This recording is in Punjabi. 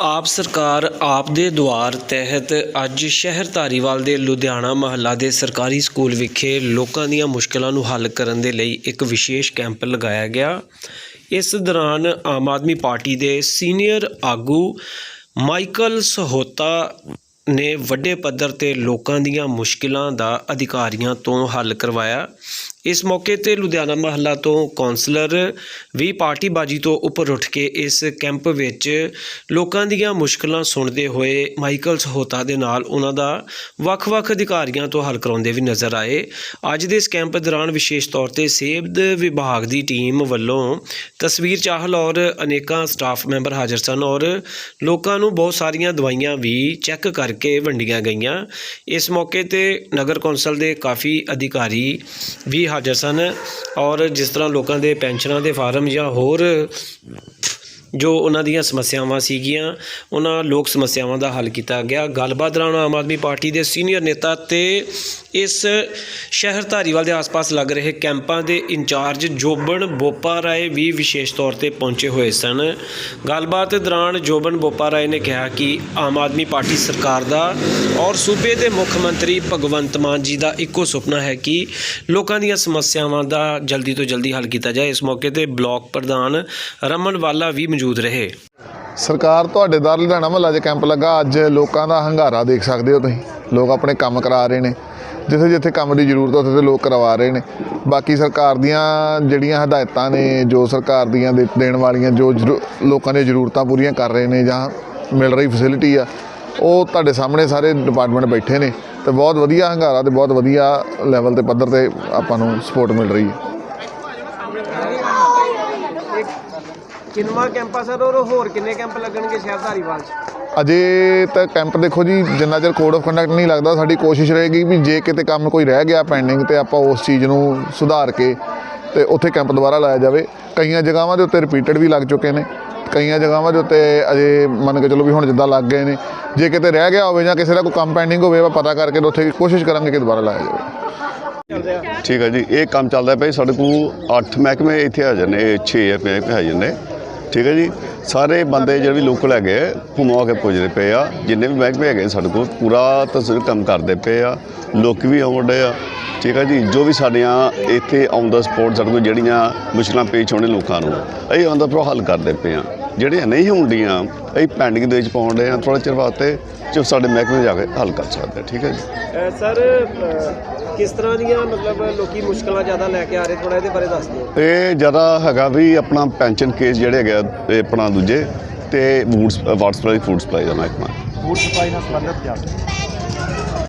ਆਪ ਸਰਕਾਰ ਆਪ ਦੇ ਦੁਆਰ ਤਹਿਤ ਅੱਜ ਸ਼ਹਿਰ ਧਾਰੀਵਾਲ ਦੇ ਲੁਧਿਆਣਾ ਮਹੱਲਾ ਦੇ ਸਰਕਾਰੀ ਸਕੂਲ ਵਿਖੇ ਲੋਕਾਂ ਦੀਆਂ ਮੁਸ਼ਕਲਾਂ ਨੂੰ ਹੱਲ ਕਰਨ ਦੇ ਲਈ ਇੱਕ ਵਿਸ਼ੇਸ਼ ਕੈਂਪ ਲਗਾਇਆ ਗਿਆ। ਇਸ ਦੌਰਾਨ ਆਮ ਆਦਮੀ ਪਾਰਟੀ ਦੇ ਸੀਨੀਅਰ ਆਗੂ ਮਾਈਕਲ ਸਹੋਤਾ ਨੇ ਵੱਡੇ ਪੱਧਰ ਤੇ ਲੋਕਾਂ ਦੀਆਂ ਮੁਸ਼ਕਲਾਂ ਦਾ ਅਧਿਕਾਰੀਆਂ ਤੋਂ ਹੱਲ ਕਰਵਾਇਆ। ਇਸ ਮੌਕੇ ਤੇ ਲੁਧਿਆਣਾ ਮਹੱਲਾ ਤੋਂ ਕੌਂਸਲਰ ਵੀ ਪਾਰਟੀਬਾਜੀ ਤੋਂ ਉੱਪਰ ਉੱਠ ਕੇ ਇਸ ਕੈਂਪ ਵਿੱਚ ਲੋਕਾਂ ਦੀਆਂ ਮੁਸ਼ਕਲਾਂ ਸੁਣਦੇ ਹੋਏ ਮਾਈਕਲ ਸਹੋਤਾ ਦੇ ਨਾਲ ਉਹਨਾਂ ਦਾ ਵੱਖ-ਵੱਖ ਅਧਿਕਾਰੀਆਂ ਤੋਂ ਹੱਲ ਕਰਾਉਂਦੇ ਵੀ ਨਜ਼ਰ ਆਏ। ਅੱਜ ਦੇ ਇਸ ਕੈਂਪ ਦੌਰਾਨ ਵਿਸ਼ੇਸ਼ ਤੌਰ ਤੇ ਸਿਹਤ ਵਿਭਾਗ ਦੀ ਟੀਮ ਵੱਲੋਂ ਤਸਵੀਰ ਚਾਹਲ ਔਰ ਅਨੇਕਾਂ ਸਟਾਫ ਮੈਂਬਰ ਹਾਜ਼ਰ ਸਨ ਔਰ ਲੋਕਾਂ ਨੂੰ ਬਹੁਤ ਸਾਰੀਆਂ ਦਵਾਈਆਂ ਵੀ ਚੈੱਕ ਕਰਕੇ ਵੰਡੀਆਂ ਗਈਆਂ। ਇਸ ਮੌਕੇ ਤੇ ਨਗਰ ਕੌਂਸਲ ਦੇ ਕਾਫੀ ਅਧਿਕਾਰੀ ਵੀ ਹਾਜ਼ਰ ਸਨ ਔਰ ਜਿਸ ਤਰ੍ਹਾਂ ਲੋਕਾਂ ਦੇ ਪੈਨਸ਼ਨਾਂ ਦੇ ਫਾਰਮ ਜਾਂ ਹੋਰ ਜੋ ਉਹਨਾਂ ਦੀਆਂ ਸਮੱਸਿਆਵਾਂ ਸੀਗੀਆਂ, ਉਹਨਾਂ ਲੋਕ ਸਮੱਸਿਆਵਾਂ ਦਾ ਹੱਲ ਕੀਤਾ ਗਿਆ। ਗੱਲਬਾਤ ਦੌਰਾਨ ਆਮ ਆਦਮੀ ਪਾਰਟੀ ਦੇ ਸੀਨੀਅਰ ਨੇਤਾ ਤੇ ਇਸ ਸ਼ਹਿਰ ਧਾਰੀਵਾਲ ਦੇ ਆਸ-ਪਾਸ ਲੱਗ ਰਹੇ ਕੈਂਪਾਂ ਦੇ ਇੰਚਾਰਜ ਜੋਬਨ ਬੋਪਾ ਰਾਏ ਵੀ ਵਿਸ਼ੇਸ਼ ਤੌਰ ਤੇ ਪਹੁੰਚੇ ਹੋਏ ਸਨ। ਗੱਲਬਾਤ ਦੌਰਾਨ ਜੋਬਨ ਬੋਪਾ ਰਾਏ ਨੇ ਕਿਹਾ ਕਿ ਆਮ ਆਦਮੀ ਪਾਰਟੀ ਸਰਕਾਰ ਦਾ ਔਰ ਸੂਬੇ ਦੇ ਮੁੱਖ ਮੰਤਰੀ ਭਗਵੰਤ ਮਾਨ ਜੀ ਦਾ ਇੱਕੋ ਸੁਪਨਾ ਹੈ ਕਿ ਲੋਕਾਂ ਦੀਆਂ ਸਮੱਸਿਆਵਾਂ ਦਾ ਜਲਦੀ ਤੋਂ ਜਲਦੀ ਹੱਲ ਕੀਤਾ ਜਾਏ। ਇਸ ਮੌਕੇ ਤੇ ਬਲਾਕ ਪ੍ਰਧਾਨ ਰਮਨ ਵਾਲਾ ਵੀ ਮੌਜੂਦ ਰਹੇ। ਸਰਕਾਰ ਤੁਹਾਡੇ ਦਰ ਲੁਧਿਆਣਾ ਮਹੱਲਾ 'ਚ ਕੈਂਪ ਲੱਗਾ। ਅੱਜ ਲੋਕਾਂ ਦਾ ਹੰਗਾਰਾ ਦੇਖ ਸਕਦੇ ਹੋ ਤੁਸੀਂ। ਲੋਕ ਆਪਣੇ ਕੰਮ ਕਰਾ ਰਹੇ ਨੇ। ਜਿੱਥੇ ਜਿੱਥੇ ਕੰਮ ਦੀ ਜ਼ਰੂਰਤ ਉੱਥੇ ਤੇ ਲੋਕ ਕਰਵਾ ਰਹੇ ਨੇ। ਬਾਕੀ ਸਰਕਾਰ ਦੀਆਂ ਜਿਹੜੀਆਂ ਹਦਾਇਤਾਂ ਨੇ, ਜੋ ਸਰਕਾਰ ਦੀਆਂ ਦੇ- ਦੇਣ ਵਾਲੀਆਂ, ਜੋ ਜ਼ਰੂ- ਲੋਕਾਂ ਦੀਆਂ ਜ਼ਰੂਰਤਾਂ ਪੂਰੀਆਂ ਕਰ ਰਹੇ ਨੇ ਜਾਂ ਮਿਲ ਰਹੀ ਫੈਸਿਲਿਟੀ ਆ, ਉਹ ਤੁਹਾਡੇ ਸਾਹਮਣੇ ਸਾਰੇ ਡਿਪਾਰਟਮੈਂਟ ਬੈਠੇ ਨੇ ਤੇ ਬਹੁਤ ਵਧੀਆ ਹੰਗਾਰਾ ਤੇ ਬਹੁਤ ਵਧੀਆ ਲੈਵਲ ਤੇ ਪੱਧਰ ਤੇ ਆਪਾਂ ਨੂੰ ਸਪੋਰਟ ਮਿਲ ਰਹੀ ਹੈ। ਕਿੰਨਵਾਂ ਕੈਂਪ ਆ ਸਰ ਔਰ ਹੋਰ ਕਿੰਨੇ ਕੈਂਪ ਲੱਗਣਗੇ ਸ਼ਹਿਰ ਧਾਰੀਵਾਲ 'ਚ? ਅਜੇ ਤਾਂ ਕੈਂਪ ਦੇਖੋ ਜੀ ਜਿੰਨਾ ਚਿਰ ਕੋਡ ਆਫ ਕੰਡਕਟ ਨਹੀਂ ਲੱਗਦਾ ਸਾਡੀ ਕੋਸ਼ਿਸ਼ ਰਹੇਗੀ ਵੀ ਜੇ ਕਿਤੇ ਕੰਮ ਕੋਈ ਰਹਿ ਗਿਆ ਪੈਂਡਿੰਗ ਤੇ ਆਪਾਂ ਉਸ ਚੀਜ਼ ਨੂੰ ਸੁਧਾਰ ਕੇ ਤੇ ਉੱਥੇ ਕੈਂਪ ਦੁਬਾਰਾ ਲਾਇਆ ਜਾਵੇ। ਕਈਆਂ ਜਗ੍ਹਾਵਾਂ ਦੇ ਉੱਤੇ ਰਿਪੀਟਡ ਵੀ ਲੱਗ ਚੁੱਕੇ ਨੇ ਕਈਆਂ ਜਗ੍ਹਾਵਾਂ ਦੇ ਉੱਤੇ ਅਜੇ ਮੰਨ ਕੇ ਚਲੋ ਵੀ ਹੁਣ ਜਿੱਦਾਂ ਲੱਗ ਗਏ ਨੇ। ਜੇ ਕਿਤੇ ਰਹਿ ਗਿਆ ਹੋਵੇ ਜਾਂ ਕਿਸੇ ਦਾ ਕੋਈ ਕੰਮ ਪੈਂਡਿੰਗ ਹੋਵੇ ਆਪਾਂ ਪਤਾ ਕਰਕੇ ਤੇ ਉੱਥੇ ਕੋਸ਼ਿਸ਼ ਕਰਾਂਗੇ ਕਿ ਦੁਬਾਰਾ ਲਾਇਆ ਜਾਵੇ। ਠੀਕ ਹੈ ਜੀ ਇਹ ਕੰਮ ਚੱਲਦਾ ਪਿਆ ਜੀ। ਸਾਡੇ ਕੋਲ 8 ਮਹਿਕਮੇ ਇੱਥੇ ਆ ਜਾਂਦੇ 6 ਮਹਿਕਮੇ ਆ ਜਾਂਦੇ ਠੀਕ ਹੈ ਜੀ? ਸਾਰੇ ਬੰਦੇ ਜਿਹੜੇ ਵੀ ਲੋਕਲ ਹੈਗੇ ਆ, ਘੁੰਮਾ ਕੇ ਪੁੱਜਦੇ ਪਏ ਆ। ਜਿੰਨੇ ਵੀ ਮਹਿਕਮੇ ਹੈਗੇ ਸਾਡੇ ਕੋਲ ਪੂਰਾ ਤਸਵੀਰ ਕੰਮ ਕਰਦੇ ਪਏ ਆ। ਲੋਕ ਵੀ ਆਉਂਦੇ ਆ। ਠੀਕ ਹੈ ਜੀ? ਜੋ ਵੀ ਸਾਡੀਆਂ ਇੱਥੇ ਔਨ ਦਾ ਸਪੋਰਟ ਸਾਡੇ ਕੋਲ ਜਿਹੜੀਆਂ ਮੁਸ਼ਕਲਾਂ ਪੇਸ਼ ਆਉਂਦੇ ਲੋਕਾਂ ਨੂੰ ਇਹ ਆਉਂਦਾ ਦਾ ਪ੍ਰੋ ਹੱਲ ਕਰਦੇ ਪਏ ਆ। ਜਿਹੜੀਆਂ ਨਹੀਂ ਹੁੰਦੀਆਂ ਅਸੀਂ ਪੈਂਡਿੰਗ ਦੇ ਵਿੱਚ ਪਾਉਂਦੇ ਆ ਥੋੜਾ ਚਿਰ ਵਾਸਤੇ ਜੋ ਸਾਡੇ ਮਹਿਕਮੇ ਜਾ ਕੇ ਹੱਲ ਕਰ ਸਕਦੇ ਆ, ਠੀਕ ਹੈ ਜੀ? ਸਰ ਕਿਸ ਤਰ੍ਹਾਂ ਦੀਆਂ ਮਤਲਬ ਲੋਕੀ ਮੁਸ਼ਕਲਾਂ ਜ਼ਿਆਦਾ ਲੈ ਕੇ ਆ ਰਹੇ ਥੋੜਾ ਇਹਦੇ ਬਾਰੇ ਦੱਸ ਦਿਓ। ਇਹ ਜ਼ਿਆਦਾ ਹੈਗਾ ਵੀ ਆਪਣਾ ਪੈਨਸ਼ਨ ਕੇਸ ਜਿਹੜੇ ਹੈਗੇ ਆ, ਇਹ ਆਪਣਾ ਦੂਜੇ ਤੇ food water supply food supply ਦਾ ਮਹਿਕਮਾ। ਫੂਡ ਸਪਲਾਈ ਨਾਲ ਸੰਬੰਧਿਤ ਜਾਂ